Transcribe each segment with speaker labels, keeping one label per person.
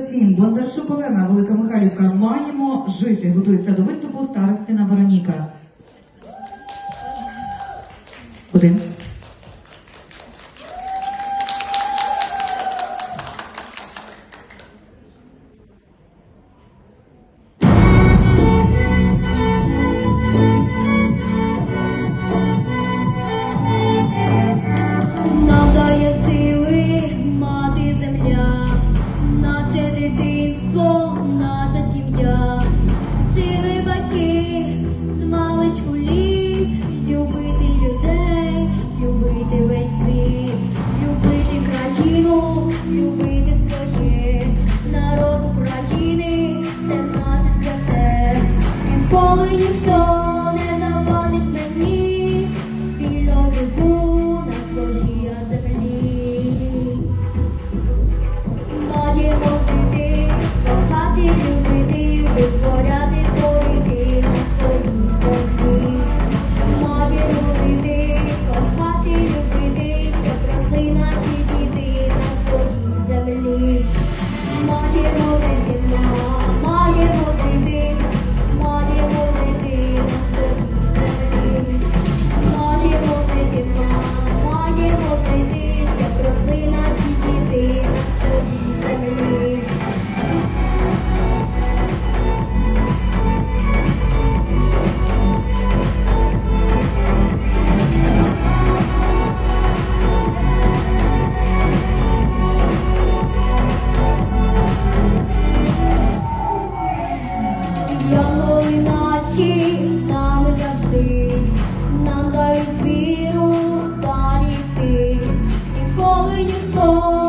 Speaker 1: 7, Бондарчук Олена, Велика Михайлівка. Маємо жити. Готується до виступу старостина Вероніка. Один.
Speaker 2: весь у любити людей, любити весь світ, любити країну, любити своє, народ України, це в нас святе, інколи ніхто. Очі з нами завжди, нам дають віру та ріки, ніколи ніхто.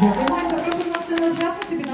Speaker 2: Дякую,
Speaker 1: Майса, прошу на сцену учасниці.